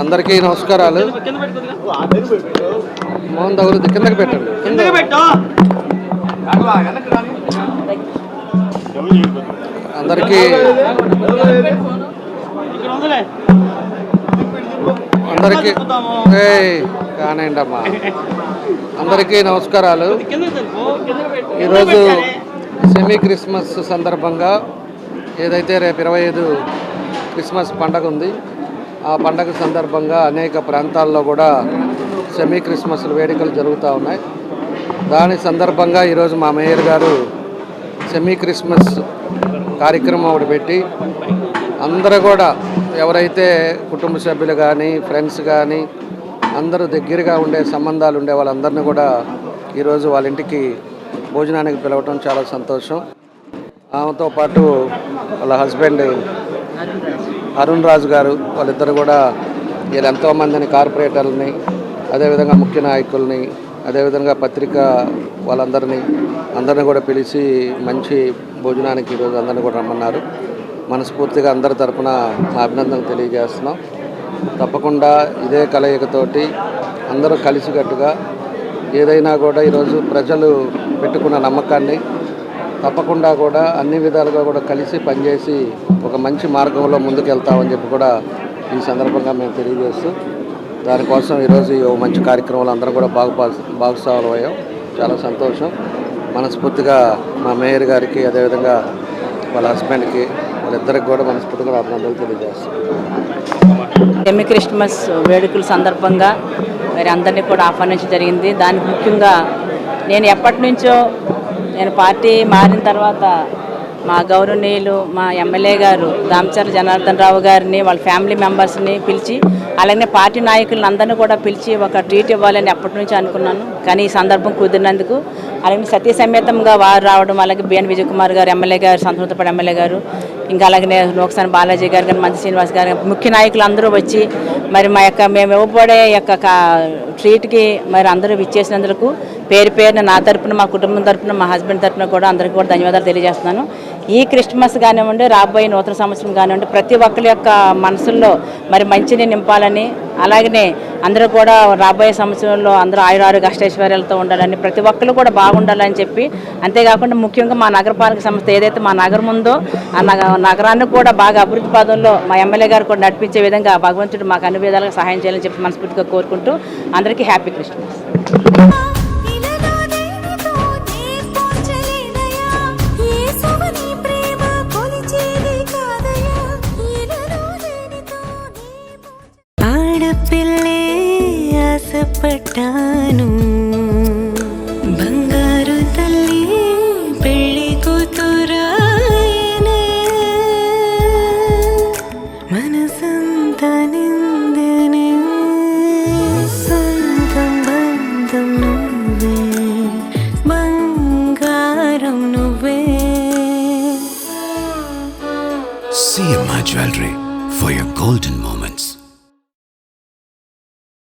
అందరికీ నమస్కారాలు. మోహన్ తగులుద్ది కిందకి పెట్టండి. అందరికీ అందరికీ కానివ్వండి అమ్మా. అందరికీ నమస్కారాలు. ఈరోజు సెమీ క్రిస్మస్ సందర్భంగా ఏదైతే రేపు ఇరవై ఐదు క్రిస్మస్ పండగ ఉంది ఆ పండగ సందర్భంగా అనేక ప్రాంతాల్లో కూడా సెమీ క్రిస్మస్ వేడుకలు జరుగుతూ ఉన్నాయి. దాని సందర్భంగా ఈరోజు మా మేయర్ గారు సెమీ క్రిస్మస్ కార్యక్రమం ఒకటి పెట్టి అందరూ కూడా ఎవరైతే కుటుంబ సభ్యులు కానీ ఫ్రెండ్స్ కానీ అందరూ దగ్గరగా ఉండే సంబంధాలు ఉండే వాళ్ళందరినీ కూడా ఈరోజు వాళ్ళ ఇంటికి భోజనానికి పిలవటం చాలా సంతోషం. ఆమెతో పాటు వాళ్ళ హస్బెండ్ అరుణ్ రాజు గారు వాళ్ళిద్దరు కూడా వీళ్ళు ఎంతోమందిని కార్పొరేటర్లని అదేవిధంగా ముఖ్య నాయకుల్ని అదేవిధంగా పత్రిక వాళ్ళందరినీ అందరిని కూడా పిలిచి మంచి భోజనానికి ఈరోజు అందరిని కూడా రమ్మన్నారు. మనస్ఫూర్తిగా అందరి తరఫున మా అభినందనలు తెలియజేస్తున్నాం. తప్పకుండా ఇదే కలయికతోటి అందరూ కలిసికట్టుగా ఏదైనా కూడా ఈరోజు ప్రజలు పెట్టుకున్న నమ్మకాన్ని తప్పకుండా కూడా అన్ని విధాలుగా కూడా కలిసి పనిచేసి ఒక మంచి మార్గంలో ముందుకెళ్తామని చెప్పి కూడా ఈ సందర్భంగా మేము తెలియజేస్తూ దానికోసం ఈరోజు ఈ ఓ మంచి కార్యక్రమాలు అందరం కూడా బాగు భాగస్వాములు అయ్యాం చాలా సంతోషం. మనస్ఫూర్తిగా మా మేయర్ గారికి అదేవిధంగా వాళ్ళ హస్బెండ్కి వాళ్ళిద్దరికి కూడా మనస్ఫూర్తిగా అభినందనలు తెలియజేస్తాం. సెమీ క్రిస్మస్ వేడుకల సందర్భంగా మరి అందరినీ కూడా ఆహ్వానించడం జరిగింది. దానికి ముఖ్యంగా నేను ఎప్పటి నుంచో నేను పార్టీ మారిన తర్వాత మా గౌరవనీయులు మా ఎమ్మెల్యే గారు దామచర్ల జనార్దన్ రావు గారిని వాళ్ళ ఫ్యామిలీ మెంబర్స్ని పిలిచి అలాగే పార్టీ నాయకులను అందరినీ కూడా పిలిచి ఒక ట్రీట్ ఇవ్వాలని ఎప్పటి నుంచి అనుకున్నాను. కానీ ఈ సందర్భం కుదిరినందుకు అలాగే సతీ సమేతంగా వారు రావడం అలాగే బిఎన్ విజయ్ కుమార్ గారు ఎమ్మెల్యే గారు సంతృప్తిపడి ఎమ్మెల్యే గారు ఇంకా అలాగే లోక్సాని బాలాజీ గారు కానీ మంచి శ్రీనివాస్ గారు ముఖ్య నాయకులు అందరూ వచ్చి మరి మా యొక్క మేము ఇవ్వబడే యొక్క ట్రీట్కి మరి అందరూ విచ్చేసినందుకు పేరు పేరున నా తరపున మా కుటుంబం తరపున మా హస్బెండ్ తరపున కూడా అందరికీ కూడా ధన్యవాదాలు తెలియజేస్తున్నాను. ఈ క్రిస్మస్ కానివ్వండి రాబోయే నూతన సంవత్సరం కానివ్వండి ప్రతి ఒక్కరి యొక్క మనసుల్లో మరి మంచిని నింపాలని అలాగనే అందరూ కూడా రాబోయే సంవత్సరంలో అందరూ ఆయురారోగ్య అష్టైశ్వర్యాలతో ఉండాలని ప్రతి ఒక్కరు కూడా బాగుండాలని చెప్పి అంతేకాకుండా ముఖ్యంగా మా నగరపాలక సంస్థ ఏదైతే మా నగరం ఉందో ఆ నగ నగరాన్ని కూడా బాగా అభివృద్ధి పాదంలో మా ఎమ్మెల్యే గారు కూడా నడిపించే విధంగా భగవంతుడు మాకు అన్ని విధాలుగా సహాయం చేయాలని చెప్పి మనస్ఫూర్తిగా కోరుకుంటూ అందరికీ హ్యాపీ క్రిస్మస్.